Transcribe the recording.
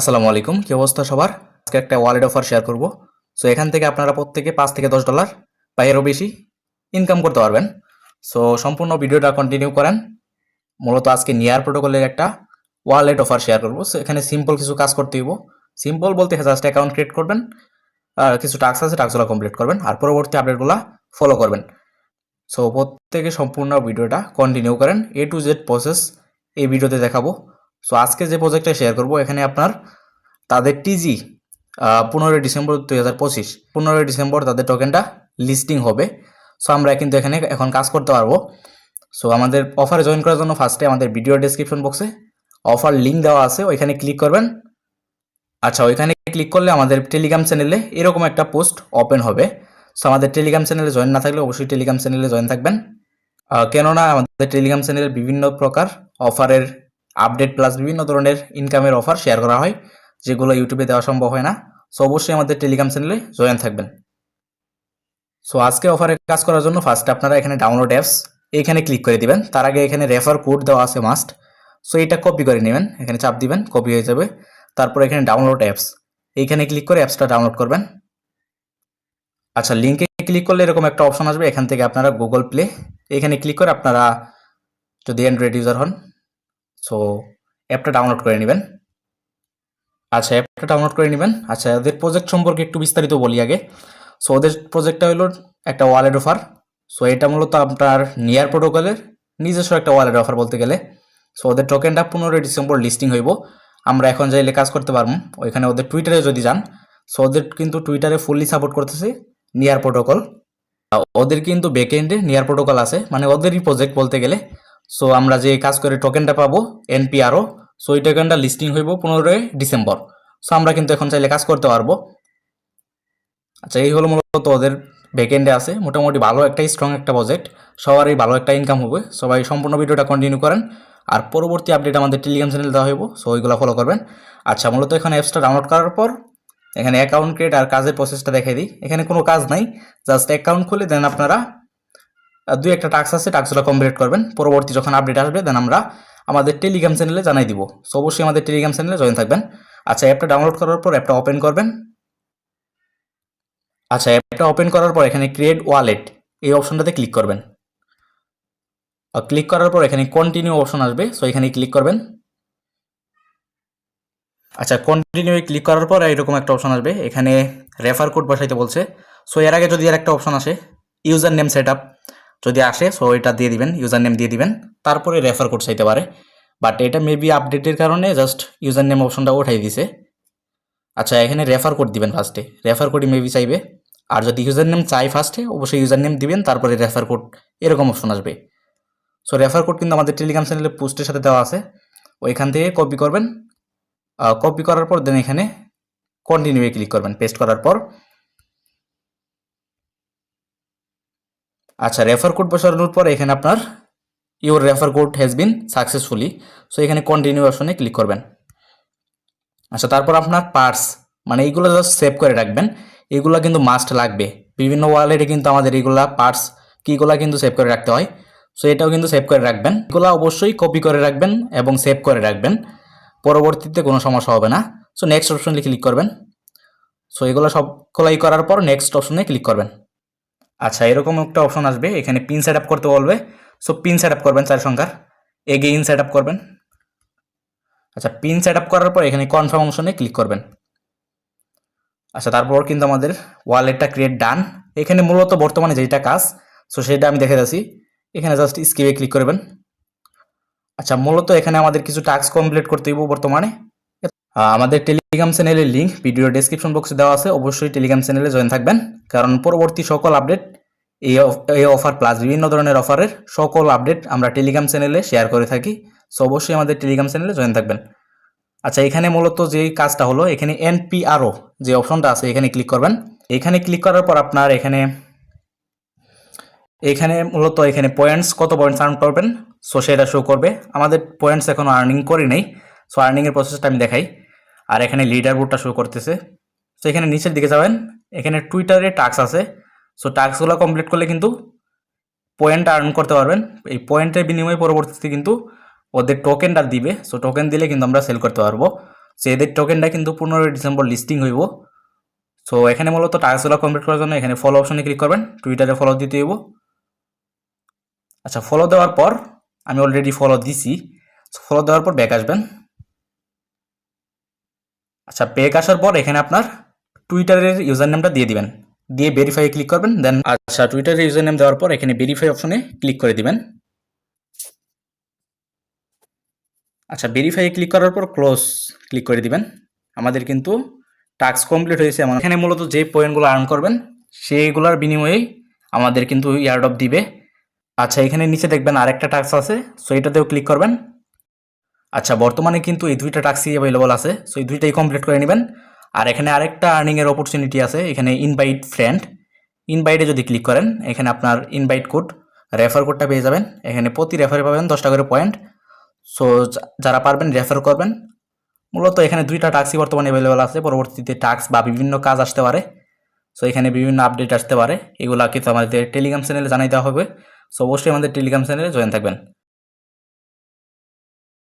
আসসালামু আলাইকুম, কি অবস্থা সবার? আজকে একটা ওয়ালেট অফার শেয়ার করব। সো এখান থেকে আপনারা প্রত্যেকে পাঁচ থেকে দশ ডলার বা এরও বেশি ইনকাম করতে পারবেন। সো সম্পূর্ণ ভিডিওটা কন্টিনিউ করেন। মূলত আজকে নিয়ার প্রোটোকলের একটা ওয়ালেট অফার শেয়ার করব। সো এখানে সিম্পল কিছু কাজ করতে হইব। সিম্পল বলতে জাস্ট অ্যাকাউন্ট ক্রিয়েট করবেন, আর কিছু টাস্ক আছে টাস্কগুলো কমপ্লিট করবেন, আর পরবর্তী আপডেটগুলো ফলো করবেন। সো প্রত্যেকে সম্পূর্ণ ভিডিওটা কন্টিনিউ করেন। এ টু জেড প্রসেস এই ভিডিওতে দেখাবো। সো আজকে যে প্রজেক্টটা শেয়ার করব, এখানে আপনার তাদের টিজি পনেরোই ডিসেম্বর দুই হাজার পঁচিশ, পনেরোই ডিসেম্বর তাদের টোকেনটা লিস্টিং হবে। সো আমরা কিন্তু এখানে এখন কাজ করতে পারব। সো আমাদের অফারে জয়েন করার জন্য ফার্স্টে আমাদের ভিডিও ডেসক্রিপশন বক্সে অফার লিঙ্ক দেওয়া আছে, ওইখানে ক্লিক করবেন। আচ্ছা ওইখানে ক্লিক করলে আমাদের টেলিগ্রাম চ্যানেলে এরকম একটা পোস্ট ওপেন হবে। সো আমাদের টেলিগ্রাম চ্যানেলে জয়েন না থাকলে অবশ্যই টেলিগ্রাম চ্যানেলে জয়েন থাকবেন। কেননা আমাদের টেলিগ্রাম চ্যানেলে বিভিন্ন প্রকার অফারের আপডেট প্লাস বিভিন্ন ধরনের ইনকামের অফার শেয়ার করা হয়, যেগুলো ইউটিউবে দেওয়া সম্ভব হয় না। সো অবশ্যই আমাদের টেলিগ্রাম চ্যানেলে জয়েন থাকবেন। সো আজকে অফারে কাজ করার জন্য ফার্স্ট আপনারা এখানে ডাউনলোড অ্যাপস এখানে ক্লিক করে দিবেন। তার আগে এখানে রেফার কোড দেওয়া আছে মাস্ট সো এটা কপি করে নেবেন। এখানে চাপ দিবেন কপি হয়ে যাবে। তারপর এখানে ডাউনলোড অ্যাপস এইখানে ক্লিক করে অ্যাপসটা ডাউনলোড করবেন। আচ্ছা লিঙ্কে ক্লিক করলে এরকম একটা অপশন আসবে। এখান থেকে আপনারা গুগল প্লে এখানে ক্লিক করে আপনারা যদি অ্যান্ড্রয়েড ইউজার হন সো অ্যাপটা ডাউনলোড করে নেবেন। আচ্ছা অ্যাপটা ডাউনলোড করে নেবেন। আচ্ছা ওদের প্রজেক্ট সম্পর্কে একটু বিস্তারিত বলি আগে। সো ওদের প্রজেক্টটা হলো একটা ওয়ালেট অফার সো এটা মূলত আপনার নিয়ার প্রোটোকলের নিজস্ব একটা ওয়ালেট অফার বলতে গেলে। সো ওদের টোকেনটা পনেরোই ডিসেম্বর লিস্টিং হইব। আমরা এখন যাইলে কাজ করতে পারব। ওইখানে ওদের টুইটারে যদি যান। সো ওদের কিন্তু টুইটারে ফুললি সাপোর্ট করতেছে নিয়ার প্রোটোকল ওদের কিন্তু ব্যাকএন্ডে নিয়ার প্রোটোকল আছে। মানে ওদেরই প্রজেক্ট বলতে গেলে। সো আমরা যে কাজ করে টোকেনটা পাবো এনপিআরও সো ওই টোকেনটা লিস্টিং হইব পনেরোই ডিসেম্বর। সো আমরা কিন্তু এখন চাইলে কাজ করতে পারব। আচ্ছা এই হলো মূলত ওদের ব্যাকএন্ডে আছে। মোটামুটি ভালো একটা স্ট্রং একটা প্রজেক্ট সবারই ভালো একটা ইনকাম হবে। সবাই সম্পূর্ণ ভিডিওটা কন্টিনিউ করেন। আর পরবর্তী আপডেট আমাদের টেলিগ্রাম চ্যানেল দেওয়া হইব সো ওইগুলো ফলো করবেন। আচ্ছা মূলত এখানে অ্যাপসটা ডাউনলোড করার পর, এখানে অ্যাকাউন্ট ক্রিয়েট আর কাজের প্রসেসটা দেখাই দিই। এখানে কোনো কাজ নাই জাস্ট অ্যাকাউন্ট খুলে দেন আপনারা। দুই একটা টাস্ক আছে টাস্কগুলো কমপ্লিট করবেন। পরবর্তী যখন আপডেট আসবে দেন আমরা আমাদের টেলিগ্রাম চ্যানেলে জানাই দিব। সো অবশ্যই আমাদের টেলিগ্রাম চ্যানেলে জয়েন থাকবেন। আচ্ছা অ্যাপটা ডাউনলোড করার পর অ্যাপটা ওপেন করবেন। আচ্ছা অ্যাপটা ওপেন করার পর এখানে ক্রিয়েট ওয়ালেট এই অপশনটাতে ক্লিক করবেন। ক্লিক করার পর এখানে কন্টিনিউ অপশন আসবে সো এখানে ক্লিক করবেন। আচ্ছা কন্টিনিউ ক্লিক করার পর এরকম একটা অপশন আসবে। এখানে রেফার কোড বসাইতে বলছে। সো এর আগে যদি আর একটা অপশন আসে ইউজার নেম সেট যদি আসে সো এটা দিয়ে দিবেন ইউজার নেম দিয়ে দিবেন, তারপরে রেফার কোড চাইতে পারে। বাট এটা মেবি আপডেটের কারণে জাস্ট ইউজার নেম অপশনটা উঠাই দিছে। আচ্ছা এখানে রেফার কোড দিবেন ফার্স্টে রেফার কোডই মেবি চাইবে। আর যদি ইউজার নেম চাই ফার্স্টে অবশ্যই ইউজার নেম দিবেন, তারপরে রেফার কোড এরকম অপশন আসবে। সো রেফার কোড কিন্তু আমাদের টেলিগ্রাম চ্যানেলে পোস্টের সাথে দেওয়া আছে। ওইখান থেকে কপি করবেন। কপি করার পর দেন এখানে কন্টিনিউ ক্লিক করবেন। পেস্ট করার পর আচ্ছা রেফার কোড বসানোর পর এখানে আপনার your refer code has been successfully so এখানে কন্টিনিউ অপশনে ক্লিক করবেন। আচ্ছা তারপর আপনার পার্স মানে এইগুলো জাস্ট সেভ করে রাখবেন। এগুলো কিন্তু মাস্ট লাগবে। বিভিন্ন ওয়ালেটে কিন্তু আমাদের এইগুলা পার্টস কিগুলা কিন্তু সেভ করে রাখতে হয়। সো এটাও কিন্তু সেভ করে রাখবেন। এগুলো অবশ্যই কপি করে রাখবেন এবং সেভ করে রাখবেন। পরবর্তীতে কোনো সমস্যা হবে না। সো নেক্সট অপশনে ক্লিক করবেন। সো এগুলো সবগুলাই করার পর নেক্সট অপশনে ক্লিক করবেন। আচ্ছা এরকম একটা অপশন আসবে। এখানে পিন সেট আপ করতে বলবে। সো পিন সেট আপ করবেন চার সংখ্যার। এগেইন সেট আপ করবেন। আচ্ছা পিন সেট আপ করার পর এখানে কনফার্ম অপশনে ক্লিক করবেন। আচ্ছা তারপর কিন্তু আমাদের ওয়ালেটটা ক্রিয়েট ডান এখানে মূলত বর্তমানে যেটা কাজ সো সেটা আমি দেখে যাচ্ছি। এখানে জাস্ট স্কিপে ক্লিক করবেন। আচ্ছা মূলত এখানে আমাদের কিছু টাস্ক কমপ্লিট করতে হইব বর্তমানে। আমাদের টেলিগ্রাম চ্যানেলের লিঙ্ক ভিডিও ডেসক্রিপশন বক্সে দেওয়া আছে। অবশ্যই টেলিগ্রাম চ্যানেলে জয়েন থাকবেন। কারণ পরবর্তী সকল আপডেট এই এই অফার প্লাস বিভিন্ন ধরনের অফারের সকল আপডেট আমরা টেলিগ্রাম চ্যানেলে শেয়ার করে থাকি। সো অবশ্যই আমাদের টেলিগ্রাম চ্যানেলে জয়েন থাকবেন। আচ্ছা এখানে মূলত যে কাজটা হলো, এখানে এনপিআরও যে অপশনটা আছে, এখানে ক্লিক করবেন। এখানে ক্লিক করার পর আপনার এখানে এখানে মূলত এখানে পয়েন্টস কত পয়েন্টস আর্ন করবেন? সো সেটা শো করবে। আমাদের পয়েন্টস এখনও আর্নিং করি নেই। সো আর্নিংয়ের প্রসেসটা আমি দেখাই। আর এখানে লিডার বোর্ডটা শো করতেছে। সো এখানে নিচের দিকে যাবেন। এখানে টুইটারে টাস্ক আছে। সো টাস্কগুলো কমপ্লিট করলে কিন্তু পয়েন্ট আর্ন করতে পারবেন। এই পয়েন্টের বিনিময়ে পরবর্তীতে কিন্তু ওদের টোকেনটা দিবে। সো টোকেন দিলে কিন্তু আমরা সেল করতে পারব। সো এদের টোকেনটা কিন্তু পনেরোই ডিসেম্বর লিস্টিং হইব। সো এখানে মূলত টাস্কগুলো কমপ্লিট করার জন্য এখানে ফলো অপশনে ক্লিক করবেন। টুইটারে ফলো দিতে হইব। আচ্ছা ফলো দেওয়ার পর আমি অলরেডি ফলো দিছি। ফলো দেওয়ার পর ব্যাক আসবেন। আচ্ছা ব্যাক আসার পর এখানে আপনার টুইটারের ইউজার নেমটা দিয়ে দিবেন। দিয়ে ভেরিফাই ক্লিক করবেন দেন আচ্ছা টুইটারের ইউজার নেম দেওয়ার পর এখানে ভেরিফাই অপশনে ক্লিক করে দিবেন। আচ্ছা ভেরিফাই ক্লিক করার পর ক্লোজ ক্লিক করে দিবেন। আমাদের কিন্তু টাস্ক কমপ্লিট হয়েছে আমার এখানে মূলত যে পয়েন্টগুলো আর্ন করবেন, সেইগুলোর বিনিময়েই আমাদের কিন্তু ইয়ারডপ দিবে। আচ্ছা এখানে নিচে দেখবেন আরেকটা টাস্ক আছে সো এটাতেও ক্লিক করবেন। আচ্ছা বর্তমানে কিন্তু এই দুইটা টাস্কই অ্যাভেলেবল আছে সো এই দুইটাই কমপ্লিট করে নেবেন। আর এখানে আরেকটা আর্নিংয়ের অপরচুনিটি আছে, এখানে ইনভাইট ফ্রেন্ড ইনভাইটে যদি ক্লিক করেন, এখানে আপনার ইনভাইট কোড রেফার কোডটা পেয়ে যাবেন। এখানে প্রতি রেফারে পাবেন দশটা করে পয়েন্ট সো যারা পারবেন রেফার করবেন। মূলত এখানে দুইটা টাস্কই বর্তমানে অ্যাভেলেবল আছে, পরবর্তীতে টাস্ক বা বিভিন্ন কাজ আসতে পারে। সো এখানে বিভিন্ন আপডেট আসতে পারে। এগুলা কিন্তু আমাদের টেলিগ্রাম চ্যানেলে জানাই দেওয়া হবে। সো অবশ্যই আমাদের টেলিগ্রাম চ্যানেলে জয়েন থাকবেন।